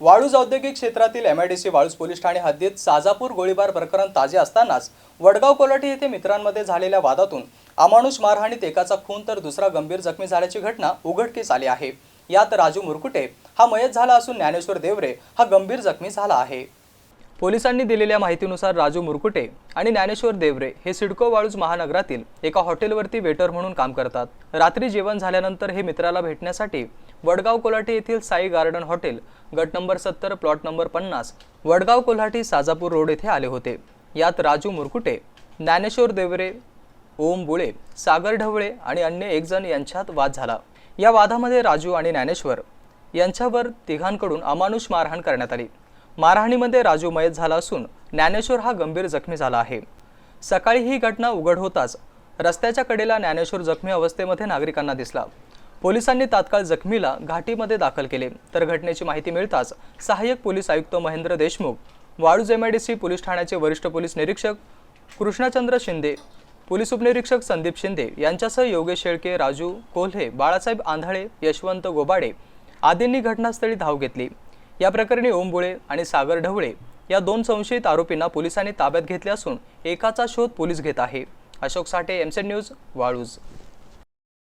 वाळूज औद्योगिक क्षेत्रातील MIDC Waluj police Thane हद्दीत साजापूर गोळीबार प्रकरण ताजे असतानाच वडगाव कोलाटी येथे मित्रांमध्ये झालेल्या वादातून अमानुष मारहाणीत एकाचा खून तर दुसरा गंभीर जखमी झाल्याची घटना उघडकीस आली आहे. यात राजू मुरकुटे हा मयत झाला असून ज्ञानेश्वर देवरे हा गंभीर जखमी झाला आहे. पोलिसांनी दिलेल्या माहितीनुसार राजू मुरकुटे आणि ज्ञानेश्वर देवरे हे सिडको वाळूज महानगरातील एका हॉटेलवरती वेटर म्हणून काम करतात. रात्री जेवण झाल्यानंतर हे मित्राला भेटण्यासाठी वडगाव कोल्हाटी येथील साई गार्डन हॉटेल गट नंबर सत्तर प्लॉट नंबर पन्नास वडगाव कोल्हाटी साजापूर रोड येथे आले होते. यात राजू मुरकुटे ज्ञानेश्वर देवरे ओम बुळे सागर ढवळे आणि अन्य एक जण यांच्यात वाद झाला. या वादामध्ये राजू आणि ज्ञानेश्वर यांच्यावर तिघांकडून अमानुष मारहाण करण्यात आली. मारहाणीमध्ये राजू मयत झाला असून ज्ञानेश्वर हा गंभीर जखमी झाला आहे. सकाळी ही घटना उघड होताच रस्त्याच्या कडेला ज्ञानेश्वर जखमी अवस्थेमध्ये नागरिकांना दिसला. पोलिसांनी तात्काळ जखमीला घाटीमध्ये दाखल केले. तर घटनेची माहिती मिळताच सहाय्यक पोलीस आयुक्त महेंद्र देशमुख वाळूज एमआयडीसी पोलीस ठाण्याचे वरिष्ठ पोलीस निरीक्षक कृष्णचंद्र शिंदे पोलीस उपनिरीक्षक संदीप शिंदे यांच्यासह योगेश शेळके राजू कोल्हे बाळासाहेब आंधळे यशवंत गोबाडे आदींनी घटनास्थळी धाव घेतली. या प्रकरणी ओमबुळे आणि सागर ढवळे या दोन संशयित आरोपींना पोलिसांनी ताब्यात घेतले असून एकाचा शोध पोलीस घेत आहे. अशोक साठे एमसेड न्यूज वाळूज.